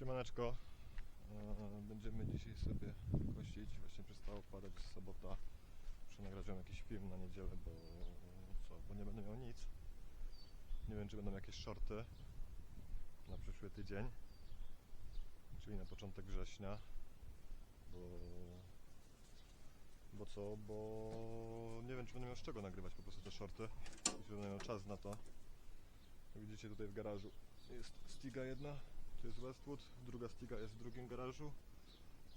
Siemaneczko. E, Będziemy dzisiaj sobie kościć. Właśnie przestało padać z sobota. Wam jakiś film na niedzielę, bo co, bo nie będę miał nic. Nie wiem, czy będą jakieś shorty na przyszły tydzień, czyli na początek września, bo bo co, bo nie wiem, czy będę miał z czego nagrywać po prostu te shorty, jeśli będę miał czas na to. Widzicie tutaj w garażu jest Stiga jedna, tu jest Westwood, druga Stiga jest w drugim garażu.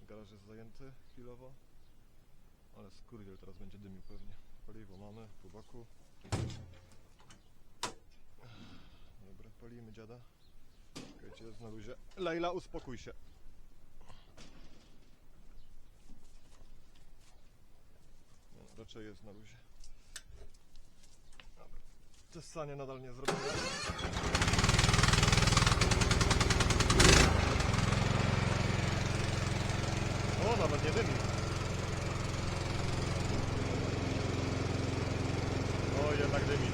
Garaż jest zajęty chwilowo, ale skurwiel teraz będzie dymił pewnie. Paliwo mamy po boku. Dobra, palimy dziada. Czekajcie, jest na luzie. Lejla, uspokój się. No, raczej jest na luzie. Dobra. Te sanie nadal nie zrobione. O, nawet nie dymi. O, jednak dymi.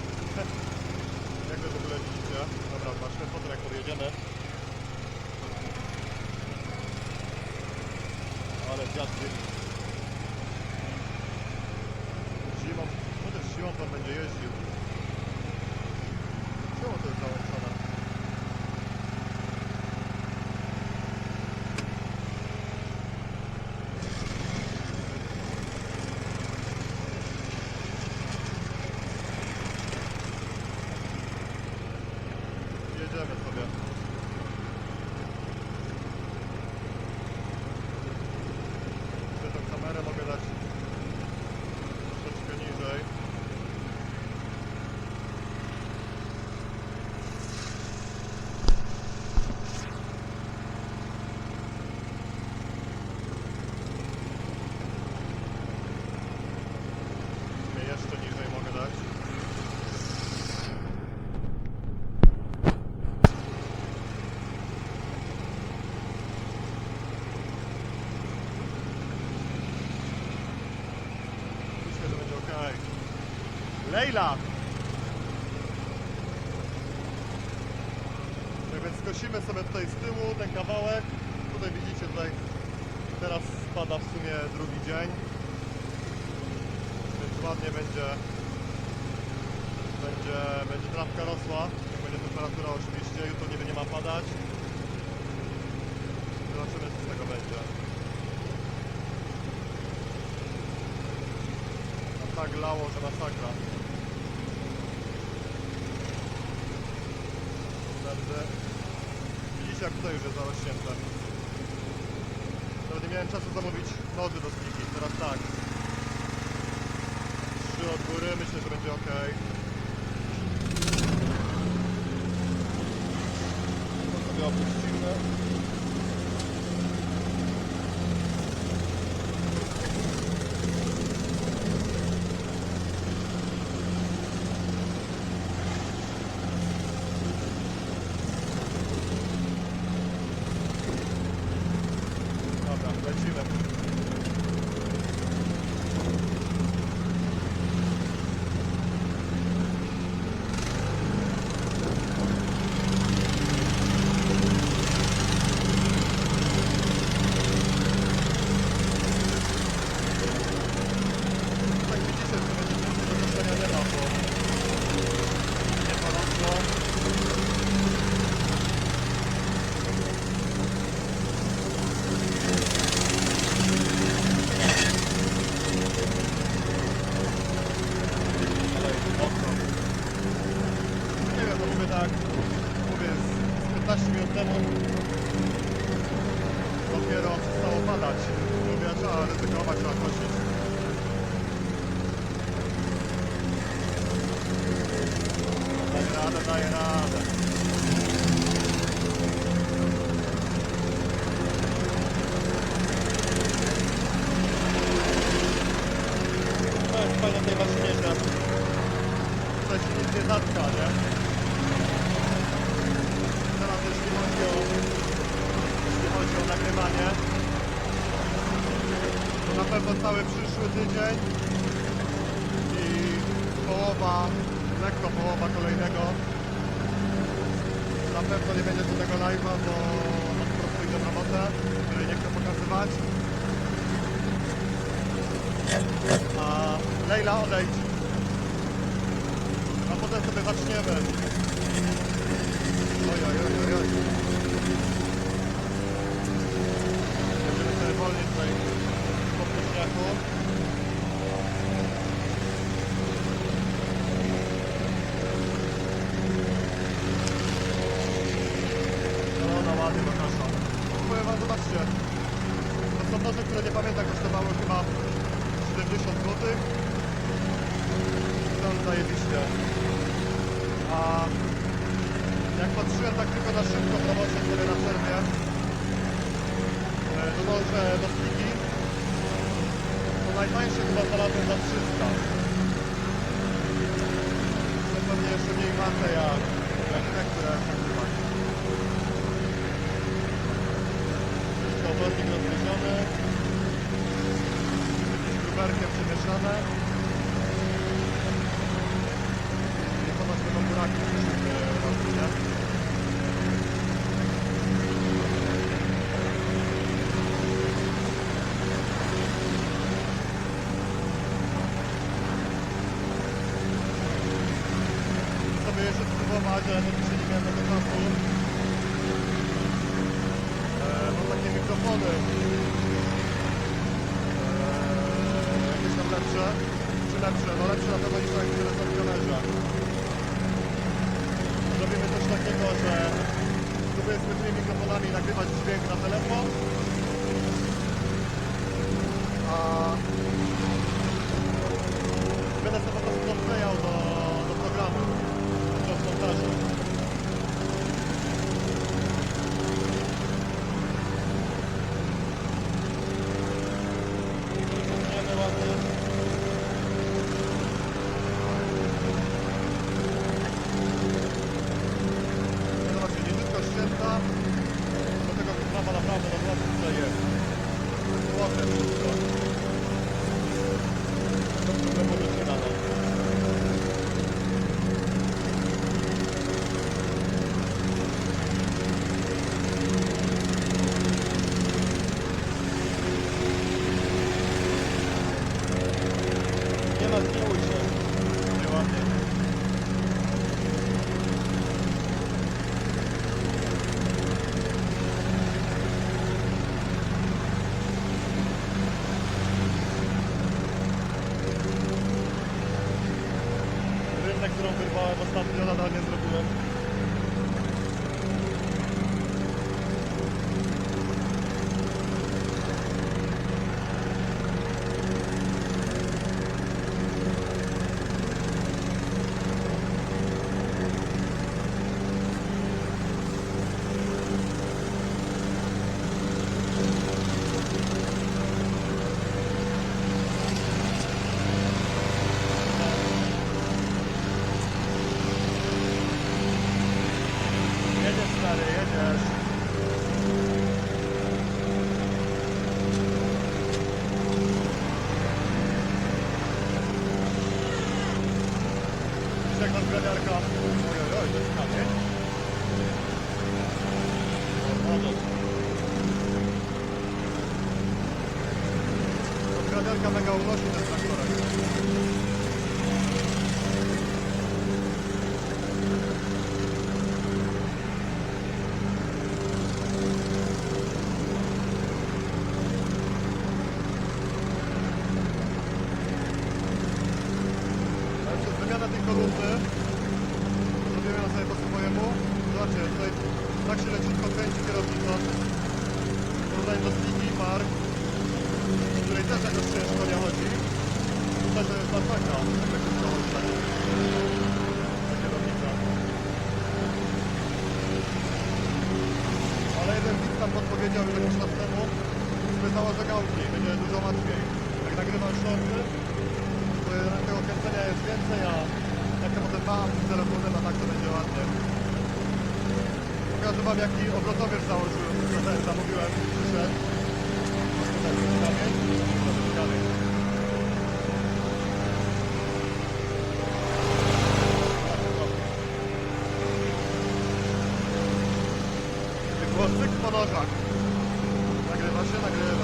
Jak wy w ogóle widzicie? Dobra, zobaczmy potem jak podjedziemy. Ale dziad dymi. Zimą, no też zimą pan będzie jeździł. Czemu to jest załączone? Jedziemy sobie. Jeszcze tą kamerę mogę dać troszeczkę niżej. Nie, Jeszcze niżej mogę dać. Myślę, że będzie ok. Lejla! Tak więc skosimy sobie tutaj z tyłu ten kawałek. Tutaj widzicie, tutaj teraz spada w sumie drugi dzień. Więc ładnie będzie będzie, będzie trawka rosła. Będzie temperatura oczywiście. Jutro niby nie ma padać. Zobaczymy co z tego będzie. A tak lało, że masakra. Naprawdę. Widzicie jak tutaj już jest zarośnięte. Nawet nie miałem czasu zamówić lody do stiki. Teraz tak. Trzy od góry, myślę, że będzie ok. To sobie opuścimy. まだないよな。Lekko połowa kolejnego. Na pewno nie będzie żadnego live'a, bo po prostu kamerce, której nie chcę pokazywać. A Leila odejdź. A potem sobie zaczniemy. Oj, oj, oj, oj. Będziemy sobie wolniej tutaj po późniaku. Nie pamiętam, kosztowały chyba 70 zł. Są zajebiście. A jak patrzyłem tak tylko na szybko promocję, które na przerwie, e, to noże do stiki, to najtańsze chyba znalazłem za 300. To pewnie jeszcze mniej warte jak, te, które nagrywać. Kołownik rozgryziony. Jakieś gruberkiem przemieszane. I ponoć będą buraki przyszły robić, nie? sobie jeszcze spróbować, ale to dzisiaj nie miałem tego czasu. E, mam takie mikrofony. E, jakieś tam lepsze. Czy lepsze? No lepsze na pewno niż takie, które są w kamerze. Zrobimy coś takiego, że spróbuję z tymi mikrofonami nagrywać dźwięk na telefon. A którą wyrwałem ostatnio, nadal nie zrobiłem. Jedziesz stary, jedziesz. Widzisz jak nadgrabiarka? Oj, oj, oj, to jest kamień. O, wodą. Nadgrabiarka mega unosi ten traktorek. Ale przez wymianę tej kolumny zrobimy ją sobie po swojemu. Zobaczcie, tutaj tak się leciutko kręci kierownica. W porównaniu do Stigi Mark, w której też jakoś ciężko nie chodzi. Tutaj to jest masakra, jak się przechodzi tak. Ta kierownica. Ale jeden widz tam podpowiedział już jakiś czas temu, żeby założę gałki, będzie dużo łatwiej. Jak nagrywam shorty, to tego kręcenia jest więcej, a jak to potem mam z telefonem, a tak to będzie ładnie. Pokażę wam jaki obrotowiec założyłem, zamówiłem, przyszedł. Tutaj na nożach. Nagrywa się, nagrywa.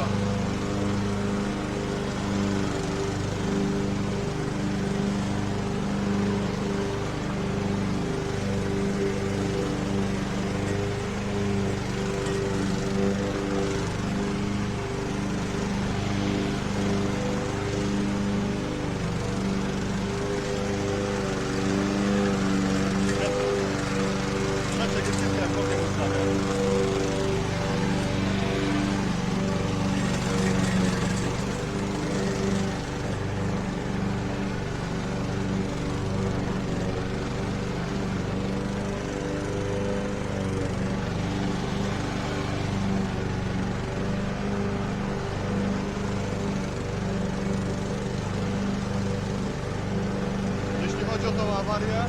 Jeśli chodzi o tą awarię,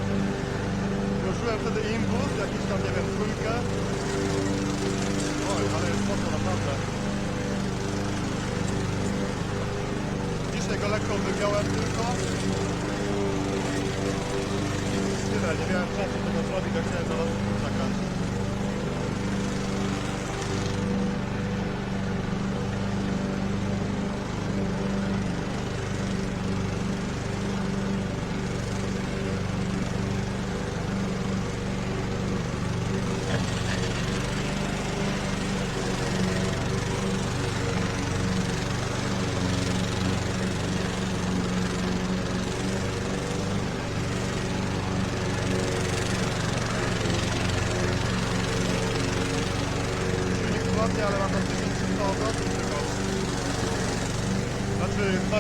Ruszyłem wtedy impuls, jakiś tam, nie wiem, trójkę. Oj, ale jest mocno naprawdę. Dzisiaj go lekko wygiąłem tylko. Tyle, nie miałem czasu tego zrobić, jak chciałem zaraz czekać.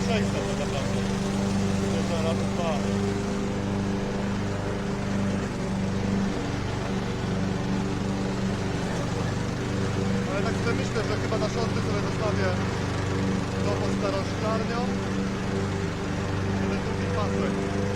600 tak Ale tak sobie myślę, że chyba na sobie zostawię to pod starą szklarnią. Jeden drugi.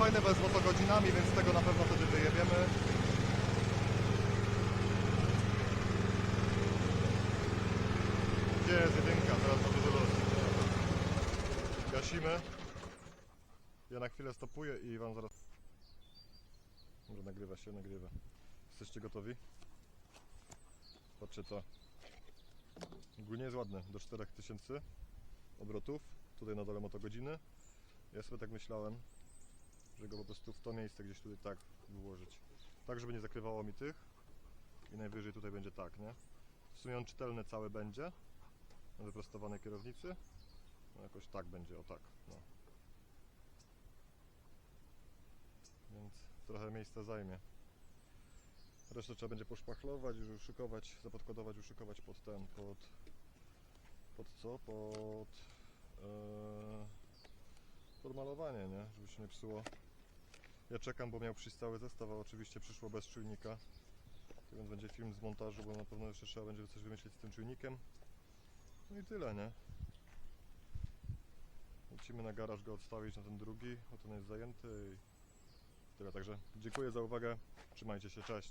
fajne, bo jest motogodzinami, więc tego na pewno wtedy wyjebiemy. Gdzie jest jedynka? Teraz na duży luz. Gasimy. Ja na chwilę stopuję i wam zaraz... Może nagrywa się, nagrywa. Jesteście gotowi? Patrzcie to. Ogólnie jest ładne, do 4000 obrotów. Tutaj na dole motogodziny. Ja sobie tak myślałem, że go po prostu w to miejsce gdzieś tutaj tak wyłożyć. tak żeby nie zakrywało mi tych i najwyżej tutaj będzie tak, nie? W sumie on czytelny cały będzie na wyprostowanej kierownicy. No jakoś tak będzie, o tak, no. Więc trochę miejsca zajmie. Resztę trzeba będzie poszpachlować, już uszykować, zapodkładować, uszykować pod ten, pod... Pod co? Pod... E, pod malowanie, nie? Żeby się nie psuło. Ja czekam, bo miał przyjść cały zestaw, a oczywiście przyszło bez czujnika. Więc będzie film z montażu, bo na pewno jeszcze trzeba będzie coś wymyślić z tym czujnikiem. No i tyle, nie? Lecimy na garaż go odstawić na ten drugi, bo ten jest zajęty i tyle. Także dziękuję za uwagę, trzymajcie się, cześć.